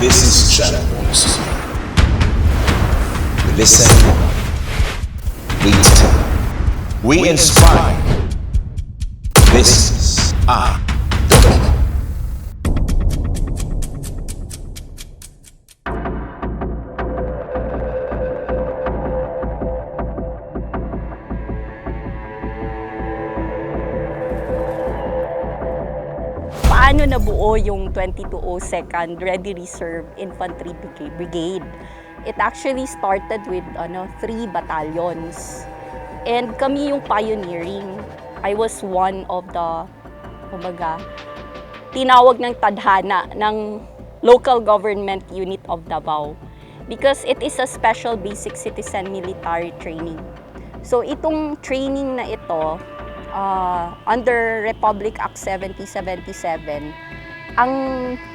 This is Channel News. We listen, we tell, we inspire. This is I. paano nabuo yung 2202nd Ready Reserve Infantry Briga- Brigade. It actually started with ano, three battalions. And kami yung pioneering. I was one of the, kumbaga, tinawag ng tadhana ng local government unit of Davao because it is a special basic citizen military training. So itong training na ito, uh, under Republic Act 7077, ang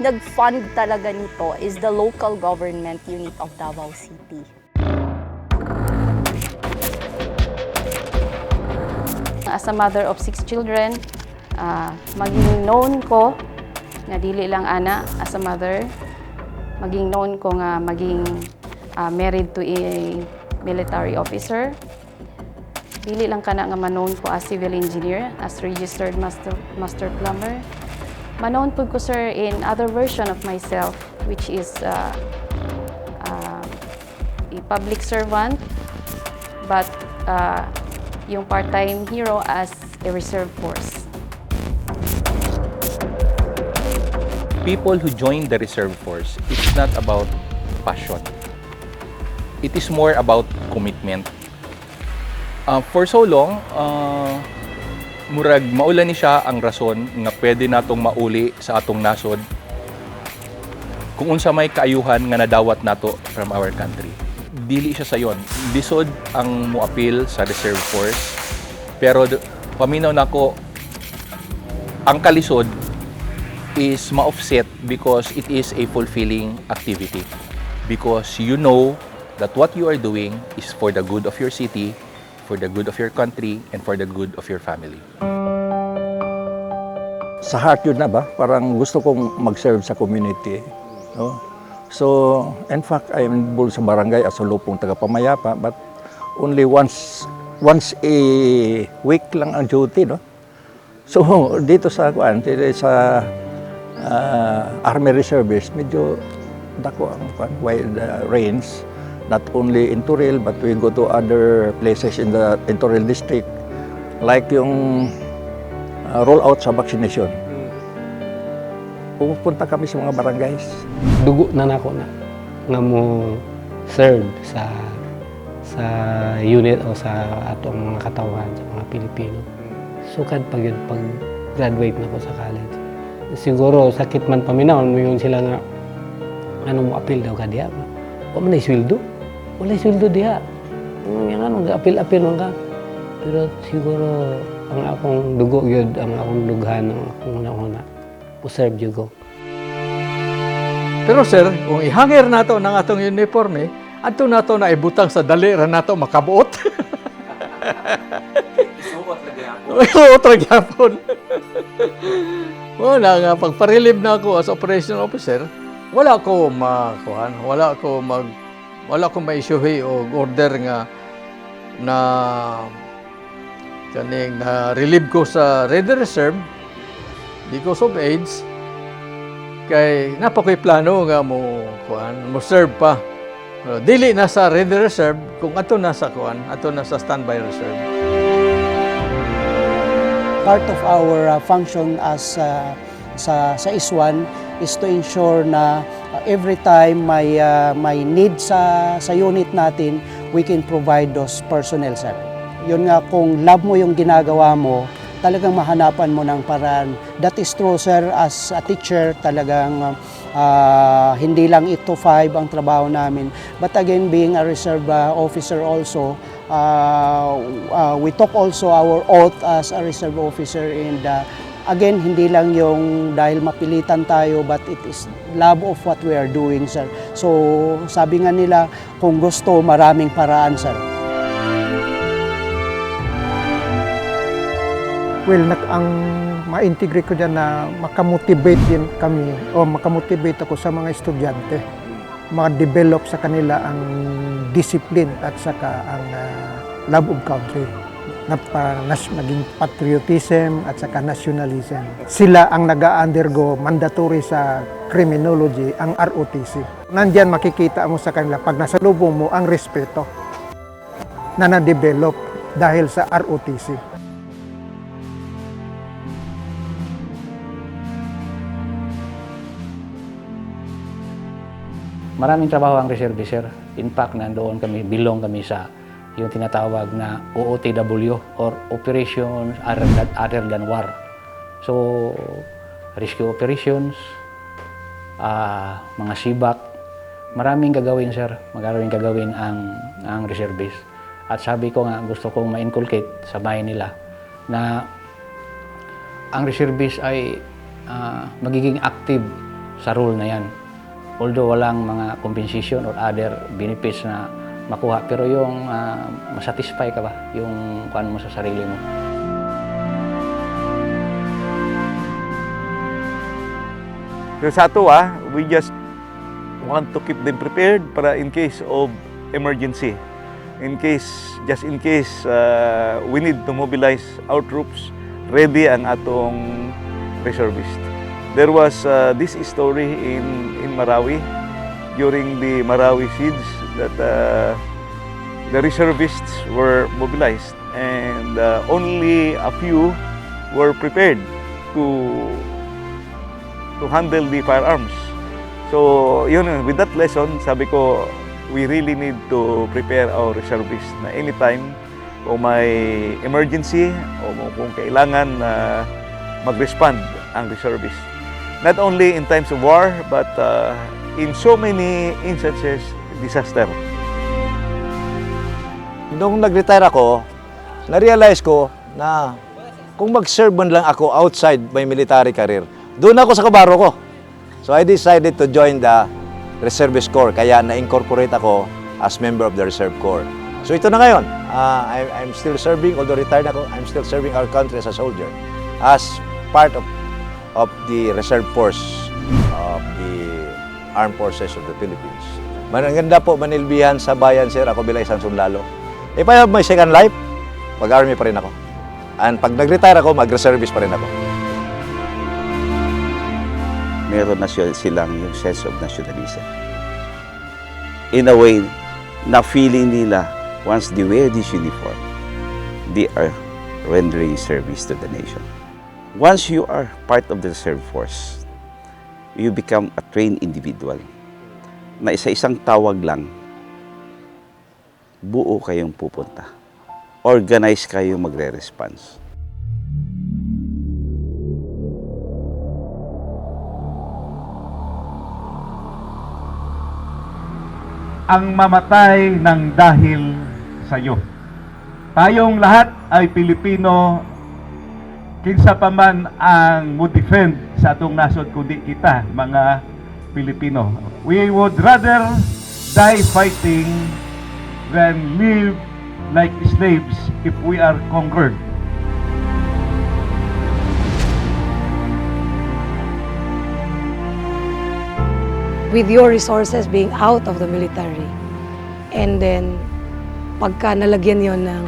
nag-fund talaga nito is the local government unit of Davao City. As a mother of six children, ah, maging known ko nga dili lang ana as a mother, maging known ko nga maging ah, married to a military officer. Dili lang kana nga manown ko as civil engineer, as registered master master plumber. Manown pud ko sir in other version of myself which is ah, ah, a public servant but uh, yung part-time hero as a reserve force. people who join the reserve force, it's not about passion. It is more about commitment. Uh, for so long, uh, murag maula ni siya ang rason nga pwede natong mauli sa atong nasod kung unsa may kaayuhan nga nadawat nato from our country. Dili siya sayon. Lisod ang muapil sa reserve force. Pero paminaw nako ang kalisod is ma-offset because it is a fulfilling activity. Because you know that what you are doing is for the good of your city, for the good of your country, and for the good of your family. sa heart yun na ba? Parang gusto kong mag-serve sa community. No? So, in fact, I am involved sa barangay as a lupong tagapamayapa, but only once once a week lang ang duty, no? So, dito sa kuan, sa ah, Army Reservists, medyo dako ang kuan, wide uh, range. Not only in Turil, but we go to other places in the in Turil district. Like yung uh, roll out sa vaccination. Pupunta kami sa mga barangays. dugo na nako na nga mo serve sa sa unit o sa atong mga katawan sa mga Pilipino. Sukad pag yun, pag graduate na ko sa college. Siguro sakit man paminaw mo yun sila nga ano mo apil daw ka diha. Wa man sweldo. Wala sweldo diha. Ano yang ano apil-apil man ka. Pero siguro ang akong dugo gyud ang akong dughan ang akong una-una. Userve jud ko. Pero sir, kung ihangir nato ng atong uniforme, ato nato na ibutang sa dali ra nato makabuot. Suot ra gyapon. Wala nga pagparilib na ako as operation officer, wala ko makuhan, wala ko mag wala ko ma-issuehi og order nga na kaning na relieve ko sa Ready Reserve because of AIDS. Kay napakoy plano nga mo kuan mo serve pa. Uh, dili na sa ready reserve. Kung ato na sa kuan ato na sa standby reserve. Part of our uh, function as uh, sa sa ISWAN is to ensure na uh, every time may uh, may need sa sa unit natin we can provide those personnel sir. Yun nga kung love mo yung ginagawa mo talagang mahanapan mo ng paraan. That is true sir. As a teacher talagang uh, hindi lang 8 to 5 ang trabaho namin. But again being a reserve uh, officer also uh, uh, we took also our oath as a reserve officer and uh, again hindi lang yung dahil mapilitan tayo but it is love of what we are doing sir. So sabi nga nila kung gusto maraming paraan sir. Well, nak ang ma-integrate ko dyan na makamotivate din kami o makamotivate ako sa mga estudyante. Ma-develop sa kanila ang discipline at saka ang ah, love of country na pa, nas, maging patriotism at saka nationalism. Sila ang nag-undergo mandatory sa criminology, ang ROTC. Nandyan makikita mo sa kanila pag nasa lubong mo ang respeto na na-develop dahil sa ROTC. Maraming trabaho ang reserve sir. In fact, nandoon kami, belong kami sa yung tinatawag na OOTW or Operations Other Than, Other Than War. So, rescue operations, ah, mga sibak, maraming gagawin sir, maraming gagawin ang, ang reservist. At sabi ko nga, gusto kong ma-inculcate sa bahay nila na ang reservist ay ah, magiging active sa role na yan. Although walang mga compensation or other benefits na makuha, pero yung ah, masatisfy ka ba, yung kuan mo sa sarili mo. So sa ato ah, we just want to keep them prepared para in case of emergency. In case, just in case uh, we need to mobilize our troops, ready ang atong reservist. There was uh, this story in, in Marawi during the Marawi siege that uh, the reservists were mobilized and uh, only a few were prepared to to handle the firearms. So, yun, with that lesson, sabi ko, we really need to prepare our reservists na anytime kung may emergency o kung kailangan na mag-respond ang reservist. Not only in times of war, but uh, in so many instances, disaster. Nung nag-retire ako, na-realize ko na kung mag-serve man lang ako outside my military career, doon ako sa kabaro ko. So I decided to join the Reservist Corps, kaya na-incorporate ako as member of the Reserve Corps. So ito na ngayon, uh, I'm, I'm still serving, although retired ako, I'm still serving our country as a soldier, as part of, of the Reserve Force of the Armed Forces of the Philippines. Maganda po manilbihan sa bayan, sir. Ako bilang isang sundalo. If I have my second life, mag-army pa rin ako. And pag nag-retire ako, mag-reservist pa rin ako. meron na silang yung sense of nationalism. In a way, na feeling nila, once they wear this uniform, they are rendering service to the nation. Once you are part of the reserve force, you become a trained individual na isa-isang tawag lang, buo kayong pupunta. Organize kayo magre-response. ang mamatay ng dahil sa iyo. Tayong lahat ay Pilipino, kinsa pa man ang mo-defend sa atong nasod kundi kita, mga Pilipino. We would rather die fighting than live like slaves if we are conquered. with your resources being out of the military. And then, pagka nalagyan yon ng,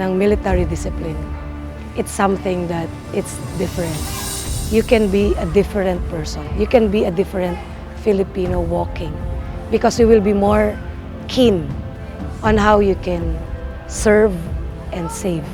ng military discipline, it's something that it's different. You can be a different person. You can be a different Filipino walking because you will be more keen on how you can serve and save.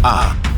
This are